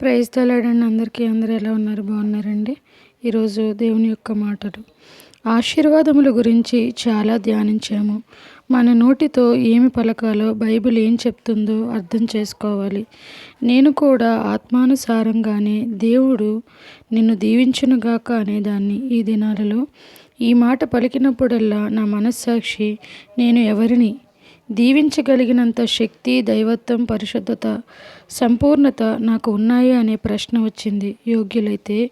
Praise తలాడండి అందరికీ అందరూ ఎలా ఉన్నారు? బాగున్నారండి? ఈరోజు దేవుని యొక్క మాటలు. ఆశీర్వాదముల గురించి చాలా ధ్యానించాము. మన నోటితో ఏమి పలకాలో బైబిల్ ఏం చెప్తుందో అర్థం చేసుకోవాలి. నేను కూడా ఆత్మానుసారంగానే దేవుడు నిన్ను దీవించునుగాక అనేదాన్ని ఈ దినాలలో. ఈ మాట పలికినప్పుడల్లా నా మనస్సాక్షి నేను ఎవరిని? దీవించగలిగినంత శక్తి దైవత్వం పరిశుద్ధత సంపూర్ణత నాకు ఉన్నాయి అనే ప్రశ్న వచ్చింది. యోగ్యులైతే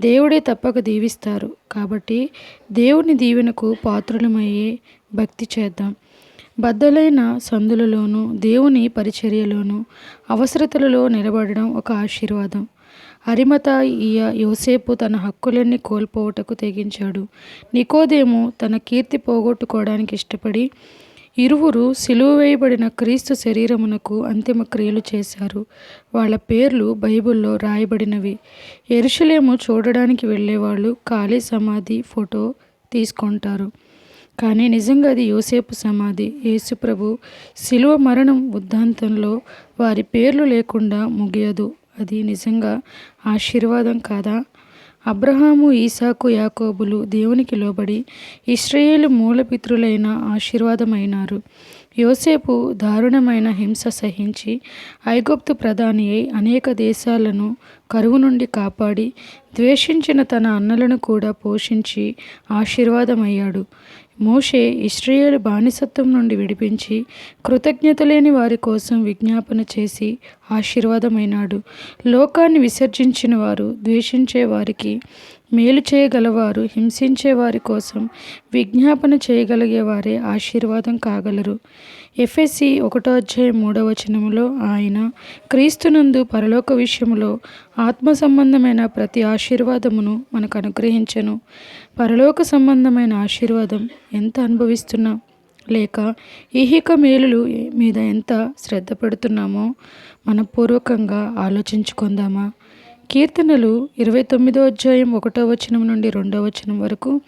దేవుడే తప్పక దీవిస్తారు. కాబట్టి దేవుని దీవెనకు పాత్రులమయ్యే భక్తి చేద్దాం. బద్దలైన సందులలోనూ దేవుని పరిచర్యలోనూ అవసరతలలో నిలబడడం ఒక ఆశీర్వాదం. అరిమత ఈయ యోసేపు తన హక్కులన్నీ కోల్పోవటకు తెగించాడు. నికోదేము తన కీర్తి పోగొట్టుకోవడానికి ఇష్టపడి ఇరువురు సిలువ వేయబడిన క్రీస్తు శరీరమునకు అంతిమ క్రియలు చేశారు. వాళ్ళ పేర్లు బైబిల్లో రాయబడినవి. ఎరుషులేము చూడడానికి వెళ్ళేవాళ్ళు ఖాళీ సమాధి ఫోటో తీసుకుంటారు. కానీ నిజంగా అది యోసేపు సమాధి. యేసుప్రభు శిలువ మరణం ఉద్దాంతంలో వారి పేర్లు లేకుండా ముగియదు. అది నిజంగా ఆశీర్వాదం కాదా? అబ్రహాము ఈసాకు యాకోబులు దేవునికి లోబడి ఇస్రాయేలు మూలపితృలైన ఆశీర్వాదమైనారు. యోసేపు దారుణమైన హింస సహించి ఐగుప్తు ప్రధాని అయి అనేక దేశాలను కరువు నుండి కాపాడి ద్వేషించిన తన అన్నలను కూడా పోషించి ఆశీర్వాదమయ్యాడు. మోషే ఇస్రాయేల్ బానిసత్వం నుండి విడిపించి కృతజ్ఞత లేని వారి కోసం విజ్ఞాపన చేసి ఆశీర్వాదమైనాడు. లోకాన్ని విసర్జించిన వారు ద్వేషించే వారికి మేలు చేయగలవారు హింసించే వారి కోసం విజ్ఞాపన చేయగలిగేవారే ఆశీర్వాదం కాగలరు. ఎఫ్ఎస్సి ఒకటో అధ్యాయం మూడవ వచనములో ఆయన క్రీస్తునందు పరలోక విషయంలో ఆత్మ సంబంధమైన ప్రతి ఆశీర్వాదమును మనకు అనుగ్రహించను పరలోక సంబంధమైన ఆశీర్వాదం ఎంత అనుభవిస్తున్నాం లేక ఈహిక మేలులు మీద ఎంత శ్రద్ధ పెడుతున్నామో మనపూర్వకంగా ఆలోచించుకుందామా? కీర్తనలు ఇరవై తొమ్మిదో అధ్యాయం ఒకటో వచనం నుండి రెండో వచనం వరకు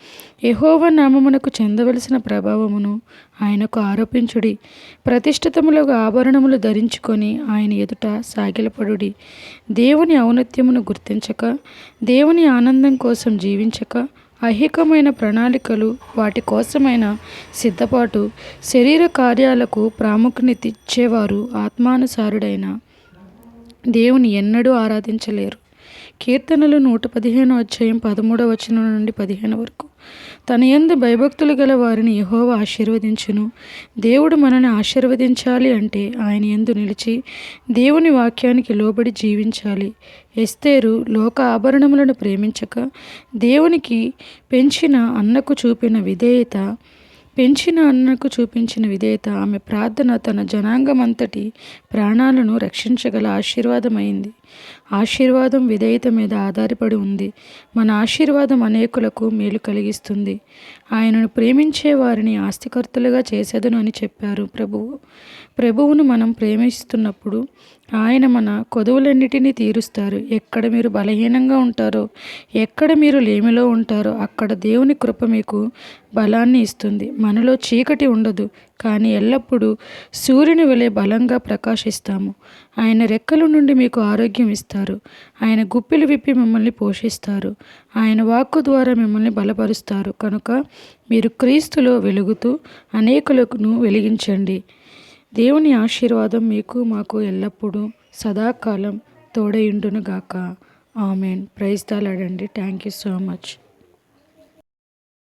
యహోవ నామమునకు చెందవలసిన ప్రభావమును ఆయనకు ఆరోపించుడి. ప్రతిష్ఠితములకు ఆభరణములు ధరించుకొని ఆయన ఎదుట సాగిలపడుడి. దేవుని ఔన్నత్యమును గుర్తించక దేవుని ఆనందం కోసం జీవించక ఐహికమైన ప్రణాళికలు వాటి కోసమైన సిద్ధపాటు శరీర కార్యాలకు ప్రాముఖ్యత ఇచ్చేవారు ఆత్మానుసారుడైన దేవుని ఎన్నడూ ఆరాధించలేరు. కీర్తనలు నూట పదిహేను అధ్యాయం పదమూడవ వచనం నుండి పదిహేను వరకు. తన ఎందు భయభక్తులు గల వారిని యహోవ ఆశీర్వదించును. దేవుడు మనని ఆశీర్వదించాలి అంటే ఆయన ఎందు నిలిచి దేవుని వాక్యానికి లోబడి జీవించాలి. ఎస్తేరు లోక ఆభరణములను ప్రేమించక దేవునికి పెంచిన అన్నకు చూపిన విధేయత పెంచిన అన్నకు చూపించిన విధేయత ఆమె ప్రార్థన తన జనాంగమంతటి ప్రాణాలను రక్షించగల ఆశీర్వాదమైంది. ఆశీర్వాదం విధేయత మీద ఆధారపడి ఉంది. మన ఆశీర్వాదం అనేకులకు మేలు కలిగిస్తుంది. ఆయనను ప్రేమించే వారిని ఆస్తికర్తలుగా చేసేదను అని చెప్పారు ప్రభువు. ప్రభువును మనం ప్రేమిస్తున్నప్పుడు ఆయన మన కొదువులన్నిటినీ తీరుస్తారు. ఎక్కడ మీరు బలహీనంగా ఉంటారో ఎక్కడ మీరు లేమిలో ఉంటారో అక్కడ దేవుని కృప మీకు బలాన్ని ఇస్తుంది. మనలో చీకటి ఉండదు కానీ ఎల్లప్పుడూ సూర్యుని వలె బలంగా ప్రకాశిస్తాము. ఆయన రెక్కల నుండి మీకు ఆరోగ్యం ఇస్తారు. ఆయన గుప్పిలు విప్పి మిమ్మల్ని పోషిస్తారు. ఆయన వాక్కు ద్వారా మిమ్మల్ని బలపరుస్తారు. కనుక మీరు క్రీస్తులో వెలుగుతూ అనేకులను వెలిగించండి. దేవుని ఆశీర్వాదం మీకు మాకు ఎల్లప్పుడూ సదాకాలం తోడయుండునుగాక. ఆమెన్. ప్రైజ్ తాలాడండి థ్యాంక్ యూ సో మచ్.